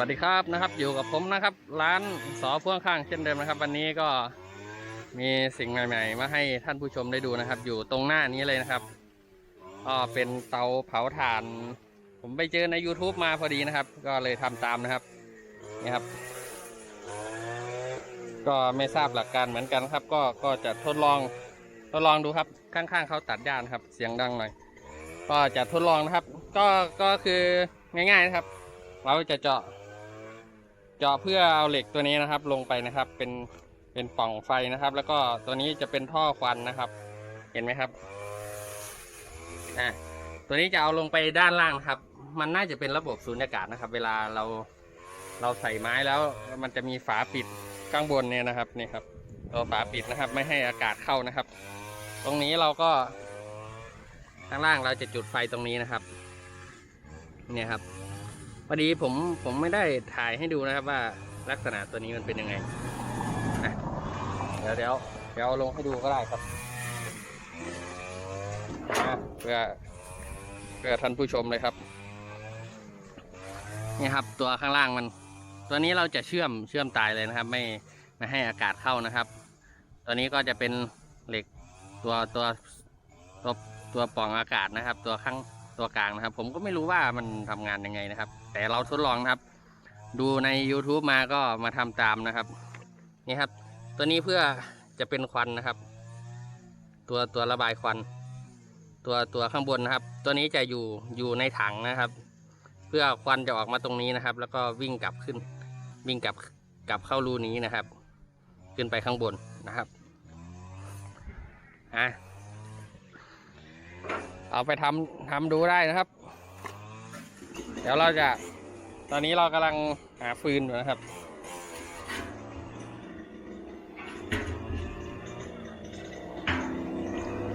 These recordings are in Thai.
วัสดีครับนะครับ อยู่กับผมนะครับ ร้านสอพ่วงข้างเช่นเดิมนะครับ วันนี้ก็มีสิ่งใหม่ ๆ มาให้ท่านผู้ชมได้ดูนะครับ อยู่ตรงหน้านี้เลยนะครับก็เป็นเตาเผาถ่าน ผมไปเจอใน YouTube มาพอดีนะครับ ก็เลยทำตามนะครับนี่ครับ ก็ไม่ทราบหลักการเหมือนกันครับ ก็ก็จะทดลองทดลองดูครับข้างๆเขาตัดหญ้านครับ เสียงดังหน่อย ก็จะทดลองนะครับ ก็ก็คือง่ายๆนะครับ เราจะเจาะ เจาะเพื่อเอาเหล็กตัวนี้นะครับ ลงไปนะครับ เป็นเป็นปล่องไฟนะครับ แล้วก็ตัวนี้จะเป็นท่อควันนะครับ เห็นไหมครับอะตัวนี้จะเอาลงไปด้านล่างนะครับ มันน่าจะเป็นระบบสูญญากาศนะครับ เวลาเราเราใส่ไม้แล้วมันจะมีฝาปิดข้างบนเนี่ยนะครับนี่ครับตัวฝาปิดนะครับ ไม่ให้อากาศเข้านะครับ ตรงนี้เราก็ข้างล่างเราจะจุดไฟตรงนี้นะครับ เนี่ยครับ พอดีผมผมไม่ได้ถ่ายให้ดูนะครับว่าลักษณะตัวนี้มันเป็นยังไงอะเดี๋ยวเดี๋ยวเดี๋ยวลงให้ดูก็ได้ครับอะเพื่อเพื่อท่านผู้ชมเลยครับนี่ครับ ตัวข้างล่างมัน ตัวนี้เราจะเชื่อมเชื่อมตายเลยนะครับ ไม่ไม่ให้อากาศเข้านะครับ ตัวนี้ก็จะเป็นเหล็กตัวตัวตัวตัวปล่องอากาศนะครับ ตัวข้างตัวกลางนะครับ ผมก็ไม่รู้ว่ามันทำงานยังไงนะครับ แต่เราทดลองนะครับ ดูใน YouTube มาก็มาทำตามนะครับ นี่ครับ ตัวนี้เพื่อจะเป็นควันนะครับ ตัวตัวระบายควัน ตัวตัวข้างบนนะครับ ตัวนี้จะอยู่อยู่ในถังนะครับ เพื่อควันจะออกมาตรงนี้นะครับ แล้วก็วิ่งกลับขึ้น วิ่งกลับกลับเข้ารูนี้นะครับ ขึ้นไปข้างบนนะครับอะเอาไปทำทำดูได้นะครับ เดี๋ยวเราจะ ตอนนี้เรากำลังหาฟืนอยู่นะครับ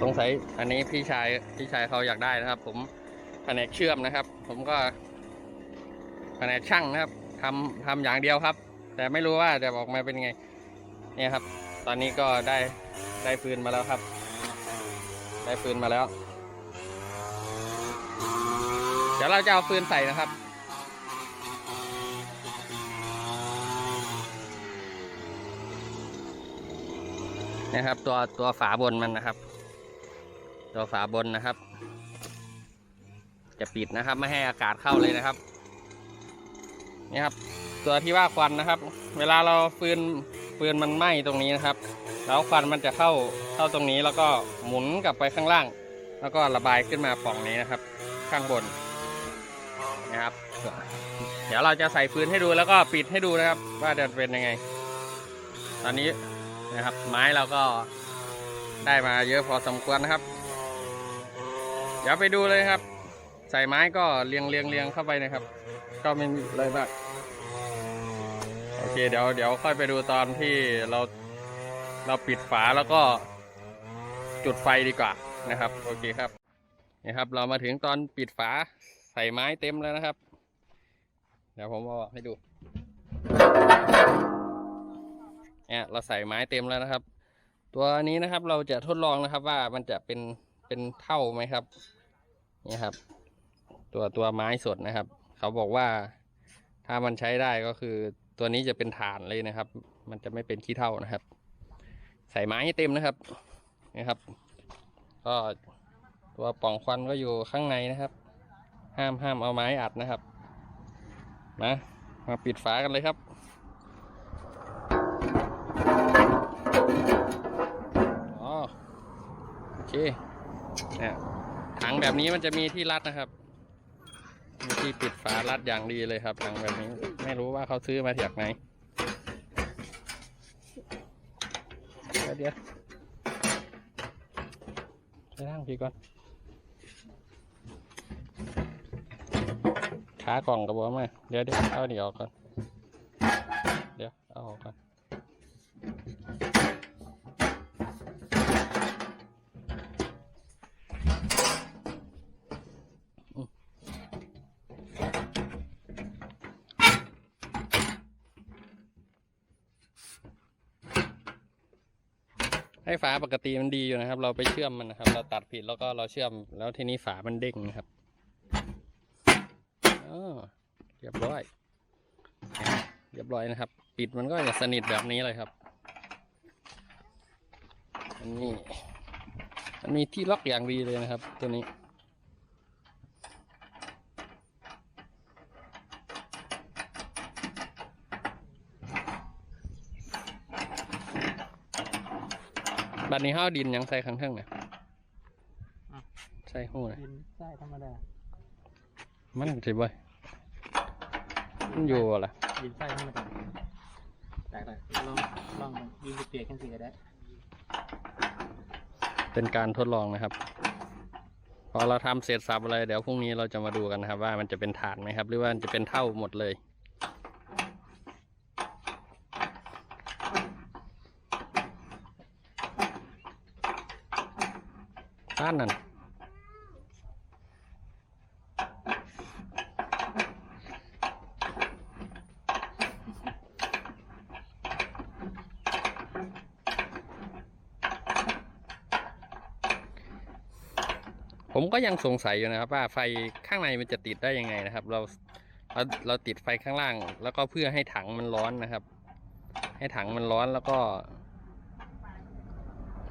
สงสัยอันนี้พี่ชายพี่ชายเขาอยากได้นะครับ ผมแผนกเชื่อมนะครับ ผมก็แผนกช่างนะครับทำทำอย่างเดียวครับ แต่ไม่รู้ว่าจะออกมาเป็นไง เนี่ยครับ ตอนนี้ก็ได้ได้ฟืนมาแล้วครับ ได้ฟืนมาแล้ว เดี๋ยวเราจะเอาฟืนใส่นะครับ นะครับ ตัวตัวฝาบนมันนะครับ ตัวฝาบนนะครับ จะปิดนะครับ ไม่ให้อากาศเข้าเลยนะครับ นี่ครับ ตัวที่ว่าควันนะครับ เวลาเราฟืนฟืนมันไหม้ตรงนี้นะครับ แล้วควันมันจะเข้าเข้าตรงนี้แล้วก็หมุนกลับไปข้างล่าง แล้วก็ระบายขึ้นมาป่องนี้นะครับ ข้างบน นะครับ เดี๋ยวเราจะใส่ฟืนให้ดูแล้วก็ปิดให้ดูนะครับ ว่าจะเป็นยังไง ตอนนี้นะครับ ไม้เราก็ได้มาเยอะพอสมควรนะครับ เดี๋ยวไปดูเลยครับ ใส่ไม้ก็เรียงเรียงเรียงเข้าไปนะครับ ก็ไม่มีอะไรมากโอเคเดี๋ยวเดี๋ยวค่อยไปดูตอนที่เราเราปิดฝาแล้วก็จุดไฟดีกว่านะครับ โอเคครับนี่ครับ เรามาถึงตอนปิดฝา ใส่ไม้เต็มแล้วนะครับ เดี๋ยวผมเอาออกให้ดูเนี่ยเราใส่ไม้เต็มแล้วนะครับ ตัวนี้นะครับเราจะทดลองนะครับว่ามันจะเป็นเป็นเท่าไหมครับนี่ครับ ตัวตัวไม้สดนะครับ เขาบอกว่าถ้ามันใช้ได้ก็คือตัวนี้จะเป็นฐานเลยนะครับ มันจะไม่เป็นขี้เท่านะครับ ใส่ไม้ให้เต็มนะครับนี่ครับ ก็ตัวป่องควันก็อยู่ข้างในนะครับ ห้ามห้ามเอาไม้อัดนะครับมามาปิดฝากันเลยครับอ๋อโอเคเนี่ยถังแบบนี้มันจะมีที่รัดนะครับ มีที่ปิดฝารัดอย่างดีเลยครับถังแบบนี้ ไม่รู้ว่าเขาซื้อมาจากไหนเดี๋ยวเดี๋ยวไปนั่งพี่ก่อน ขากล่องกับบัวมาเดี๋ยวเดี๋ยวเอาเดี๋ยวก่อนเดี๋ยวเอาออกก่อนให้ฝาปกติมันดีอยู่นะครับ เราไปเชื่อมมันนะครับ เราตัดผิดแล้วก็เราเชื่อมแล้วทีนี้ฝามันเด้งนะครับ อ๋อเรียบร้อย เรียบร้อยนะครับ ปิดมันก็จะสนิทแบบนี้เลยครับ อันนี้มันมีที่ล็อกอย่างดีเลยนะครับ ตัวนี้ บัดนี้ห้าดินยังใส่ข้างเทิงเนี่ยใส่หูนะดินใช่ธรรมดา มันสิบ่อย มันอยู่บ่ล่ะดินใช่ธรรมดาแต่เลยลองลองดินเปียกกันสิก็ได้ เป็นการทดลองนะครับ พอเราทำเสร็จสับอะไร เดี๋ยวพรุ่งนี้เราจะมาดูกันนะครับ ว่ามันจะเป็นฐานไหมครับ หรือว่ามันจะเป็นเท่าหมดเลยด้านนั้น ก็ยังสงสัยอยู่นะครับ ว่าไฟข้างในมันจะติดได้ยังไงนะครับ เราเราเราติดไฟข้างล่าง แล้วก็เพื่อให้ถังมันร้อนนะครับ ให้ถังมันร้อนแล้วก็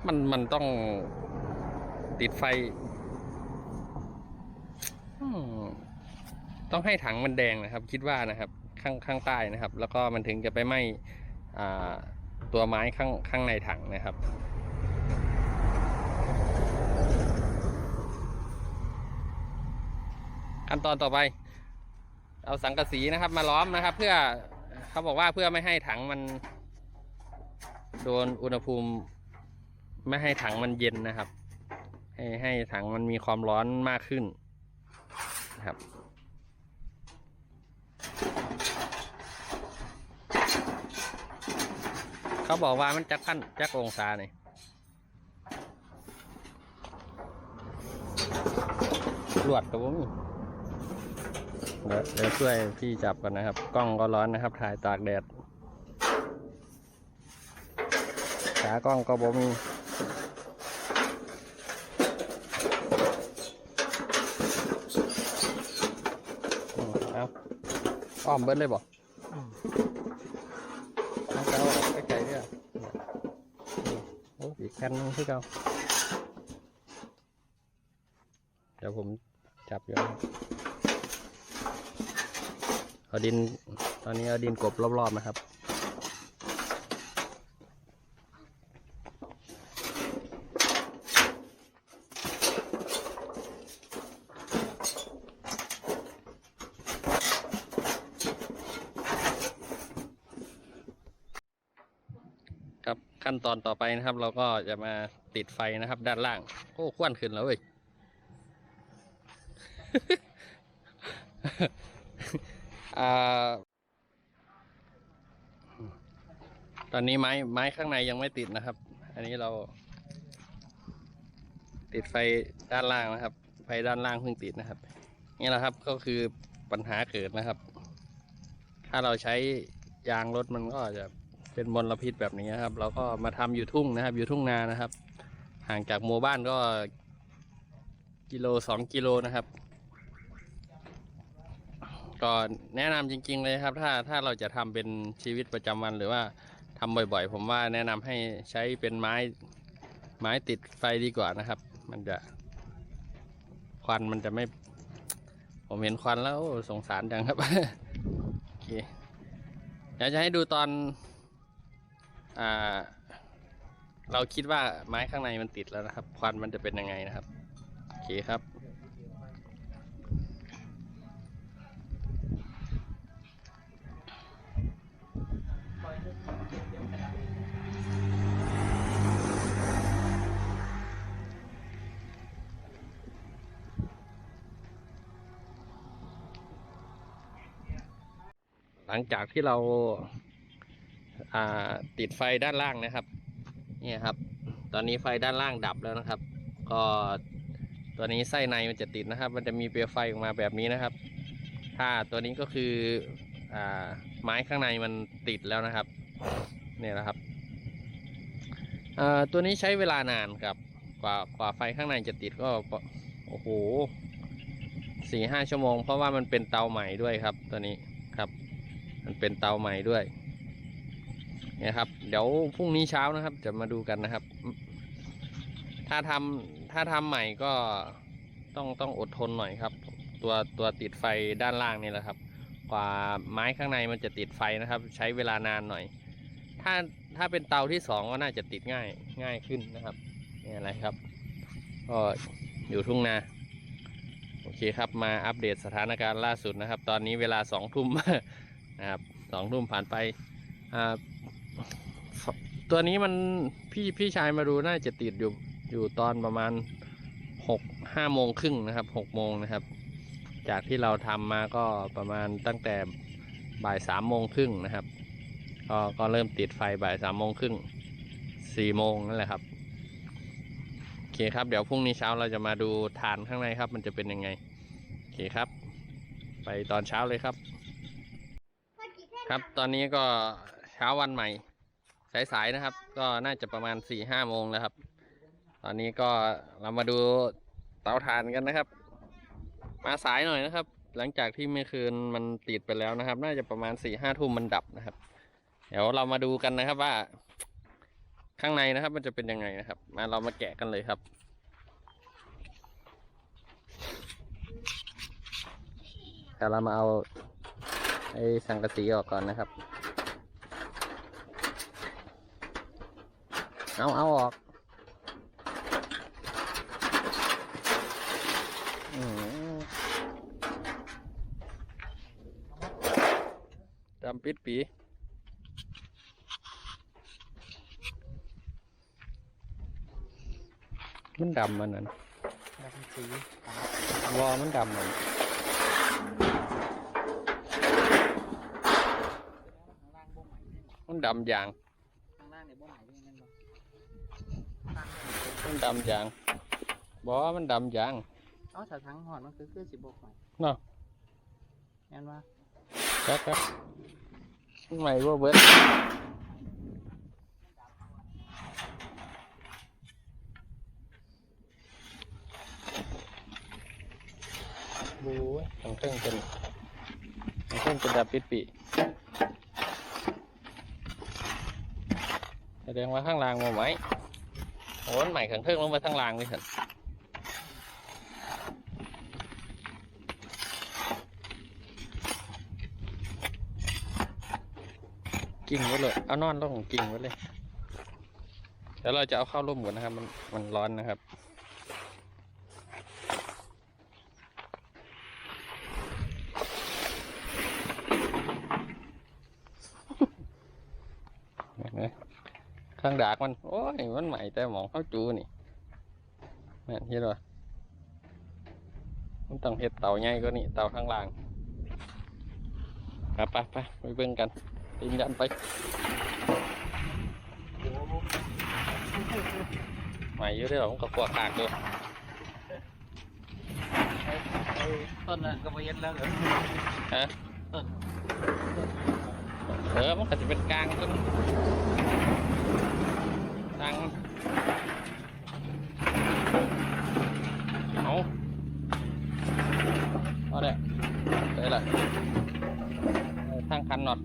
มันมันต้องติดไฟต้องให้ถังมันแดงนะครับ คิดว่านะครับ ข้างข้างใต้นะครับ แล้วก็มันถึงจะไปไหม้ตัวไม้ข้างข้างในถังนะครับ ขั้นตอนต่อไป เอาสังกะสีนะครับ มาล้อมนะครับ เพื่อเขาบอกว่าเพื่อไม่ให้ถังมัน โดนอุณหภูมิ ไม่ให้ถังมันเย็นนะครับ ให้ให้ถังมันมีความร้อนมากขึ้นนะครับเขาบอกว่ามันจักขั้นจักองศาเนี่ยลวดกับผม เดี๋ยวช่วยพี่จับกันนะครับ กล้องก็ร้อนนะครับ ถ่ายตากแดด ขากล้องก็บ่มีเอาอ้อมเบิ้ลเลยบอืมเอาเก้าไกลๆเนี่ยโอ้อีกแค่นึงคือเก้าเดี๋ยวผมจับอยู่น เอาดิน ตอนนี้เอาดินกบรอบๆนะครับ ครับขั้นตอนต่อไปนะครับ เราก็จะมาติดไฟนะครับ ด้านล่าง โอ้ควันขึ้นแล้วเว้ย อ่า ตอนนี้ไม้ไม้ข้างในยังไม่ติดนะครับ อันนี้เรา ติดไฟด้านล่างนะครับ ไฟด้านล่างเพิ่งติดนะครับ นี่แหละครับก็คือปัญหาเกิดนะครับ ถ้าเราใช้ยางรถมันก็จะเป็นมลพิษแบบนี้นะครับ เราก็มาทำอยู่ทุ่งนะครับ อยู่ทุ่งนานะครับ ห่างจากหมู่บ้านก็กิโลสองกิโลนะครับ ก็แนะนำจริง ๆ เลยครับ ถ้าถ้าเราจะทำเป็นชีวิตประจำวันหรือว่าทำบ่อยๆ ผมว่าแนะนำให้ใช้เป็นไม้ไม้ติดไฟดีกว่านะครับ มันจะควันมันจะไม่ ผมเห็นควันแล้วโอ้สงสารจังครับ โอเคเดี๋ยวจะให้ดูตอน อ่า เราคิดว่าไม้ข้างในมันติดแล้วนะครับ ควันมันจะเป็นยังไงนะครับ โอเคครับ หลังจากที่เราาติดไฟด้านล่างนะครับ เนี่ยครับ ตอนนี้ไฟด้านล่างดับแล้วนะครับ ก็ตัวนี้ไส้ในมันจะติดนะครับ มันจะมีเปลวไฟออกมาแบบนี้นะครับ ถ้าตัวนี้ก็คืออไม้ข้างในมันติดแล้วนะครับ เนี่ยนะครับอ่าตัวนี้ใช้เวลานานครับ กว่ากว่าไฟข้างในจะติดก็โอ้โหสี่ห้าชั่วโมง เพราะว่ามันเป็นเตาใหม่ด้วยครับ ตัวนี้ครับ มันเป็นเตาใหม่ด้วยเนี่ยครับ เดี๋ยวพรุ่งนี้เช้านะครับ จะมาดูกันนะครับ ถ้าทำถ้าทำใหม่ก็ต้องต้องอดทนหน่อยครับ ตัวตัวติดไฟด้านล่างนี่แหละครับ กว่าไม้ข้างในมันจะติดไฟนะครับ ใช้เวลานานหน่อย ถ้าถ้าเป็นเตาที่สองก็น่าจะติดง่ายง่ายขึ้นนะครับนี่อะไรครับ ก็อยู่ทุ่งนาโอเคครับมาอัปเดตสถานการณ์ล่าสุดนะครับ ตอนนี้เวลาสองทุ่มนะครับสองทุ่มผ่านไปอ่าตัวนี้มันพี่พี่ชายมาดูน่าจะติดอยู่อยู่ตอนประมาณหกห้าโมงครึ่งนะครับหกโมงนะครับ จากที่เราทำมาก็ประมาณตั้งแต่บ่ายสามโมงครึ่งนะครับ ก็ก็เริ่มติดไฟบ่ายสามโมงครึ่งสี่โมงนั่นแหละครับโอเคครับเดี๋ยวพรุ่งนี้เช้าเราจะมาดูฐานข้างในครับ มันจะเป็นยังไงโอเคครับ ไปตอนเช้าเลยครับ ครับตอนนี้ก็เช้าวันใหม่ สายๆนะครับ ก็น่าจะประมาณ4ี่ห้าโมงแล้วครับ ตอนนี้ก็เรามาดูเตาถ่านกันนะครับ มาสายหน่อยนะครับ หลังจากที่เมื่อคืนมันติดไปแล้วนะครับ น่าจะประมาณ4ี่ห้าทุ่มมันดับนะครับ เดี๋ยวเรามาดูกันนะครับว่า ข้างในนะครับ มันจะเป็นยังไงนะครับ มาเรามาแกะกันเลยครับ แต่เรามาเอาไอ้สังกะสีออกก่อนนะครับ เอาเอาออกอืมดำปิดปี มันดำมันนั่นดำสีวอมันดำมันข้างล่างบ่ใหม่เนี่ยมันดำอย่างข้างล่างเนี่ยบ่ใหม่เนี่ยนั่นบ่มันดำอย่างบอมันดำอย่างเอ้าถ้าทั้งหอดมันคือคือสิบ่ใหม่เนาะแม่นว่าครับครับมันใหม่ว่าเบิด บูทั้งเครื่องเป็นทั้งเครื่องเป็นดับปิดปีแสดงว่าข้างล่างมาไหมโอ้ยใหม่ขังเครื่องลงมาข้างล่างเลยสิกิ่งไว้เลย เอานอนลงกิ่งไว้เลยแล้วเราจะเอาเข้าร่มก่อนนะครับ มันมันร้อนนะครับ เห็นไหมข้าง ดากมันโอ้ยมันใหม่แต่หมองเข้าจูนี่แม่นเห็นป่มันต้องเห็ดเต่าใหญ่ก็นี่เต่าข้างล่างไปไปไปไปเบิ่งกันปีนยันไปใหม่เยอะเลยหรอผมก็กลัวขาดด้วยต้นน่ะก็บ่เย็นแล้วเหรอฮะเออมันก็จะเป็นกลางต้นกลางเอาเอาเด้ได้ละเออทางคั น็อต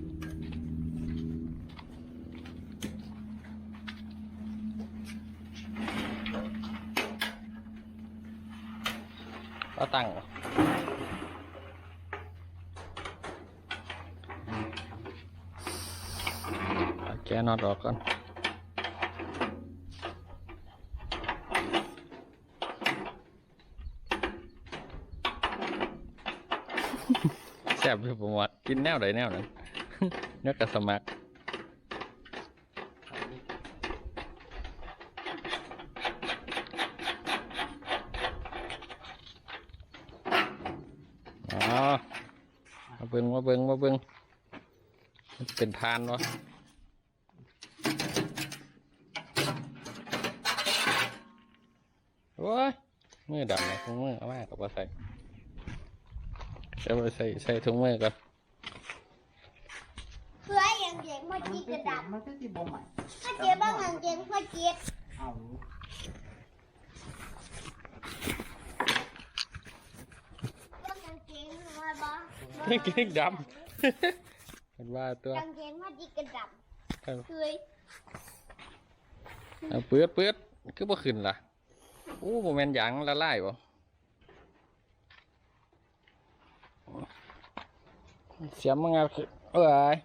ก็ตั้งแกน็อตออกก่อนแซ่บอยู่ผมว่ากินแนวใดแนวนั้น นื้อกระสมักอ๋อมาเบิงมาเบิงมาเบิงมันเป็นทานวะโอ้ยมือดำนะถุงมือเอามากับว่าใส่จะมาใส่ใส่ถุงมือก่อน เพื่ออย่างเด็ กเมื่อมันกี้คืกอระสิดับมันคือสิบ่ใหม่ถ้าเจ๊บ้างหลังเจ๊เพื่อเจ๊เอาบ้างหลังเจ๊มาบ้างเก่งดเป็นว่าตัวกางเกงพอดีกระดับเอาเคยเอาเปื้ดเปื้ดคือบ่ขึ้นล่ะโอ้โมเมนต์ยางละลายบ่เสียมมันงาคือเอ้ย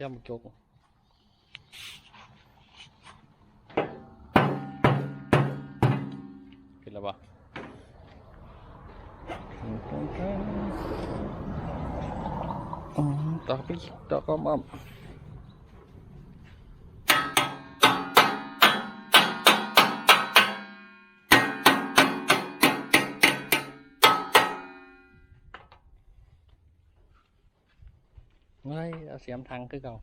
มาเสียมจกขึ้นแล้วบ่อื เฮ้ยเอาเสียมทางคือเก่า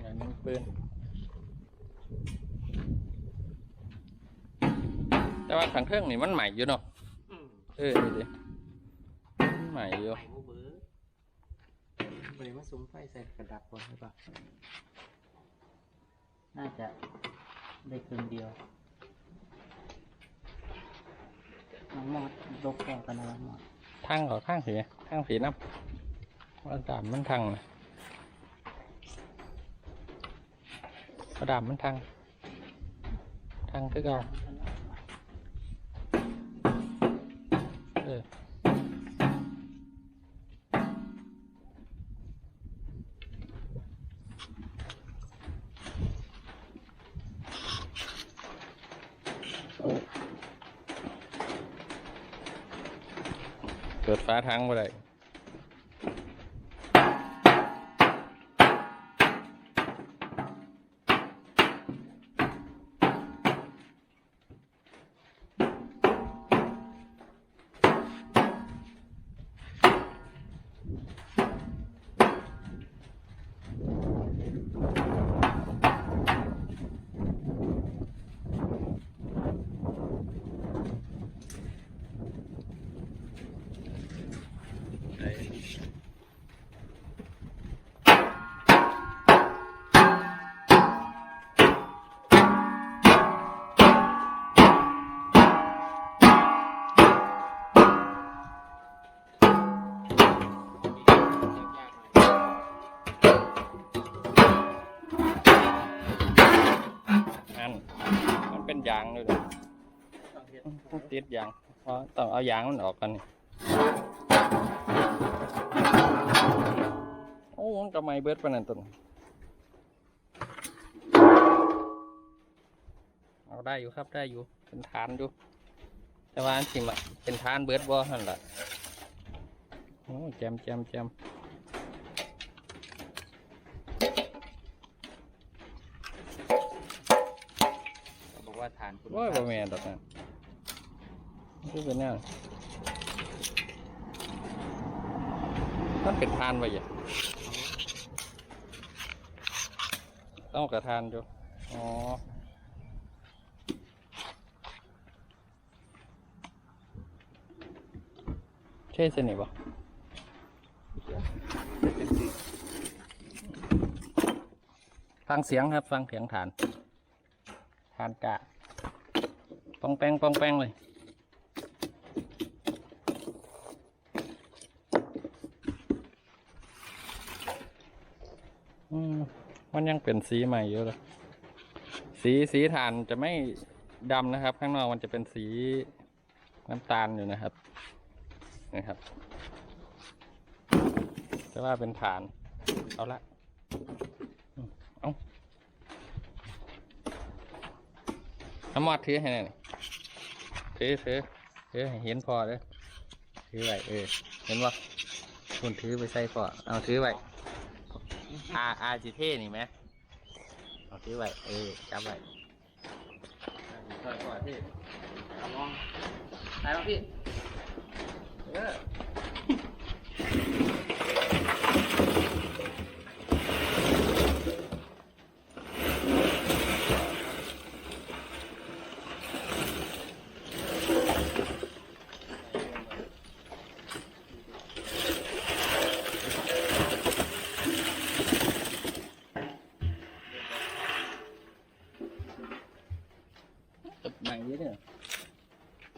อย่างนี้ปืนแต่ว่าทางเครื่องนี่มันใหม่อยู่เนาะอืมเออนี่ดิมันใหม่อยู่ ใหม่โมเบอร์บริมาซุ้มไฟใส่กระดับก่อนหรือเปล่าน่าจะได้ครึ่งเดียวน้องมอดลกก่อนกันนะน้องมอดทางเขาทางสีทางสีนับว่าดามมันทางนะว่าดามมันทางทางคือเก่าเออ เปิดฟ้าทั้งบ่ได้ ยางเลยเลยต้องติดยางเพราะต้องเอายางมันออกกันนี่โอ้มันก็ไม่เบิดปานนั้นต้นเอาได้อยู่ครับได้อยู่เป็นฐานอยู่ แต่ว่าอันสิมาเป็นฐานเบิดบ่นั่นแหละโอ้แจมแจมแจม เขาบอก ว่าทานคุณโอ้ยบ่แม่นดอกนั่นคือเป็นแนวมันเป็นทานไว้อย่าต้องกระทานอยู่อ๋อใช่สนิทบ่ฟังเสียงครับ ฟังเสียงฐานฐานกะ ปองแปงปองแปงเลย มันยังเป็นสีใหม่อยู่เลยสีสีฐานจะไม่ดำนะครับ ข้างนอกมันจะเป็นสีน้ำตาลอยู่นะครับนะครับแต่ว่าเป็นฐาน เอาละอืมเอาน้ำมอดถือให้หน่อย ถือถือถือให้เห็นพอเลยถือไว้เออ เห็นว่าคุณถือไปใส่พอเอาถือไว้อาอาจิเท่นี่ไหมเอาถือไว้เออจับไว้ใส่พอพี่ลองได้แล้วพี่ เออ ใหม่เยอะเนี่ย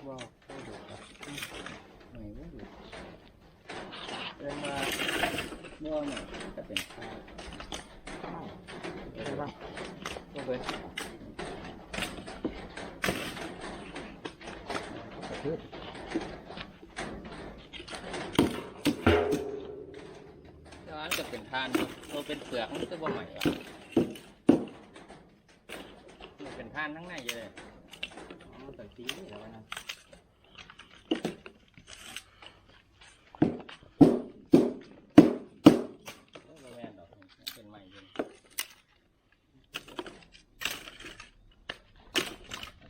ว่าไม่ดูครับใหม่เยอะอยู่เรียกว่าม่วงเนี่ยจะเป็นข้าวใช่ปะก็ไปกระพือแล้วอันจะเป็นทานเราเป็นเปลือกมันจะบ่ใหม่หรอเป็นทานทั้งในเลย ต้อกเป็นใหม่เลย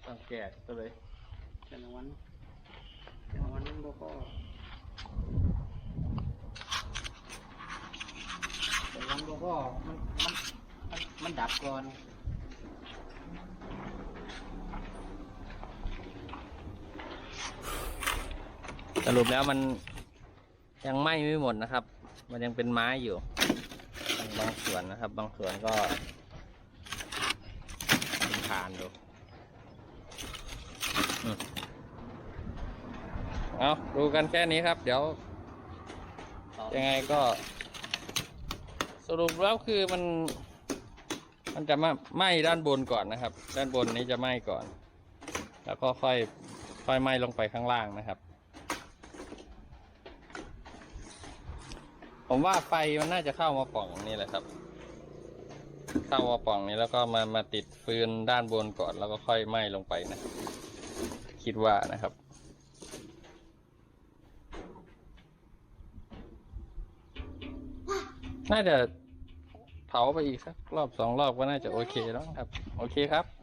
ต้องแกะตัวเลยแต่ละวันแต่ละวันมันบ่พอแต่ละวันบ่พอมันมันมันดับก่อน สรุปแล้วมันยังไหม้ไม่หมดนะครับ มันยังเป็นไม้อยู่ บางส่วนนะครับ บางส่วนก็เป็นานอยู่อืมเอาดูกันแค่นี้ครับ เดี๋ยว ยังไงก็ สรุปแล้วคือมัน มันจะมาไหม้ด้านบนก่อนนะครับ ด้านบนนี้จะไหม้ก่อน แล้วก็ค่อยค่อยไหม้ลงไปข้างล่างนะครับ ผมว่าไฟมันน่าจะเข้ามาปล่องนี่แหละครับ เข้ามาปล่องนี้แล้วก็มามาติดฟืนด้านบนก่อนแล้วก็ค่อยไหม้ลงไปนะ คิดว่านะครับน่าจะเผาไปอีกสักรอบสองรอบก็น่าจะโอเคแล้วครับ โอเคครับ